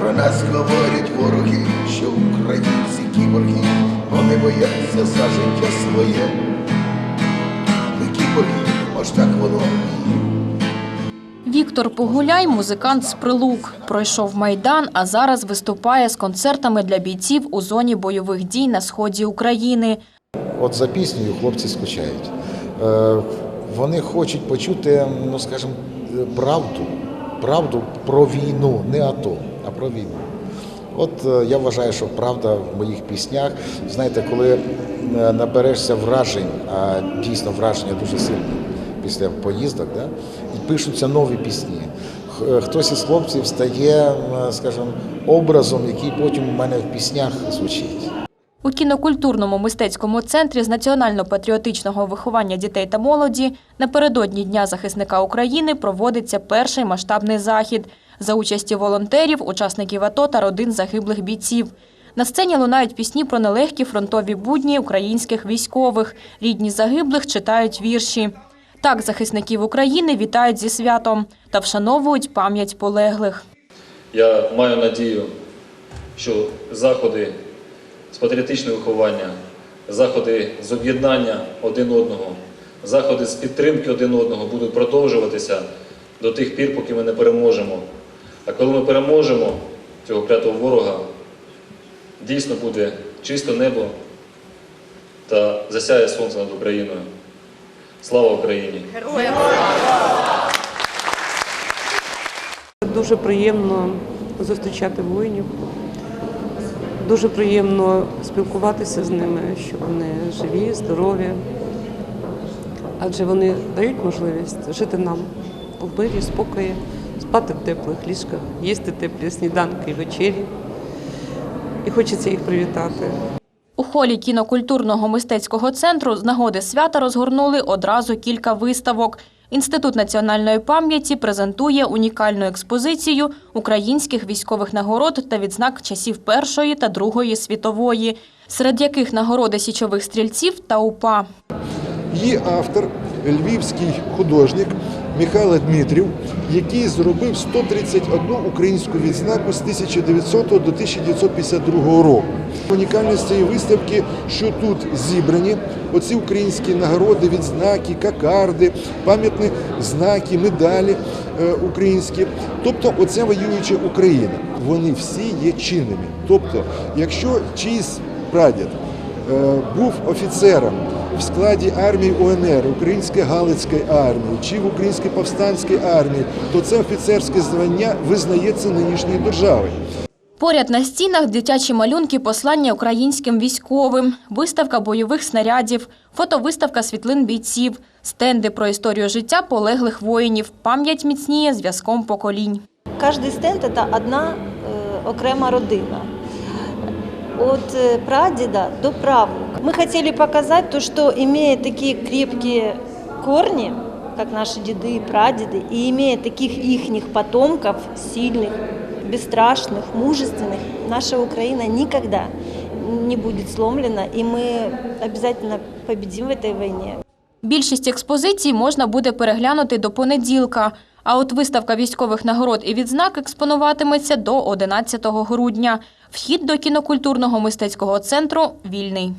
Про нас говорять вороги, що українці кіборги, вони бояться за життя своє. Ми кіборги, аж так воно і. Віктор Погуляй – музикант з Прилук. Пройшов Майдан, а зараз виступає з концертами для бійців у зоні бойових дій на сході України. От за піснею хлопці скучають. Е, Вони хочуть почути, ну скажімо, правду, правду про війну, не АТО, а про війну. От е, я вважаю, що правда в моїх піснях. Знаєте, коли е, наберешся вражень, а дійсно враження дуже сильні після поїздок, да? і пишуться нові пісні. Хтось із хлопців стає, е, скажімо, образом, який потім у мене в піснях звучить. У кінокультурному мистецькому центрі з національно-патріотичного виховання дітей та молоді напередодні Дня захисника України проводиться перший масштабний захід за участі волонтерів, учасників АТО та родин загиблих бійців. На сцені лунають пісні про нелегкі фронтові будні українських військових. Рідні загиблих читають вірші. Так захисників України вітають зі святом та вшановують пам'ять полеглих. Я маю надію, що заходи з патріотичного виховання, заходи з об'єднання один одного, заходи з підтримки один одного будуть продовжуватися до тих пір, поки ми не переможемо. А коли ми переможемо цього клятого ворога, дійсно буде чисте небо та засяє сонце над Україною. Слава Україні! Дуже приємно зустрічати воїнів. Дуже приємно спілкуватися з ними, що вони живі, здорові. Адже вони дають можливість жити нам в мирі, спокої, спати в теплих ліжках, їсти теплі сніданки і вечері. І хочеться їх привітати. У холі кінокультурного мистецького центру з нагоди свята розгорнули одразу кілька виставок. Інститут національної пам'яті презентує унікальну експозицію українських військових нагород та відзнак часів Першої та Другої світової, серед яких нагороди січових стрільців та УПА. Її автор львівський художник Михайло Дмитрів, який зробив 131 українську відзнаку з 1900 до 1952 року. Унікальність цієї виставки, що тут зібрані оці українські нагороди, відзнаки, кокарди, пам'ятні знаки, медалі е, українські. Тобто, оця воююча Україна. Вони всі є чинними. Тобто, якщо чийсь прадід був офіцером в складі армії УНР, Української Галицької армії чи в Українській повстанській армії, то це офіцерське звання визнається нинішньою державою. Поряд на стінах дитячі малюнки послання українським військовим, виставка бойових снарядів, фотовиставка світлин бійців, стенди про історію життя полеглих воїнів, пам'ять міцніє зв'язком поколінь. Кожний стенд це одна е, окрема родина От е, прадеда до правнука. Мы хотели показать то, что имея такие крепкие корни, как наши деды и прадеды, и имея таких ихних потомков, сильных, бесстрашных, мужественных, наша Украина никогда не будет сломлена, и мы обязательно победим в этой войне. Більшість експозицій можна буде переглянути до понеділка, а от виставка військових нагород і відзнак експонуватиметься до 11 грудня. Вхід до кінокультурного мистецького центру вільний.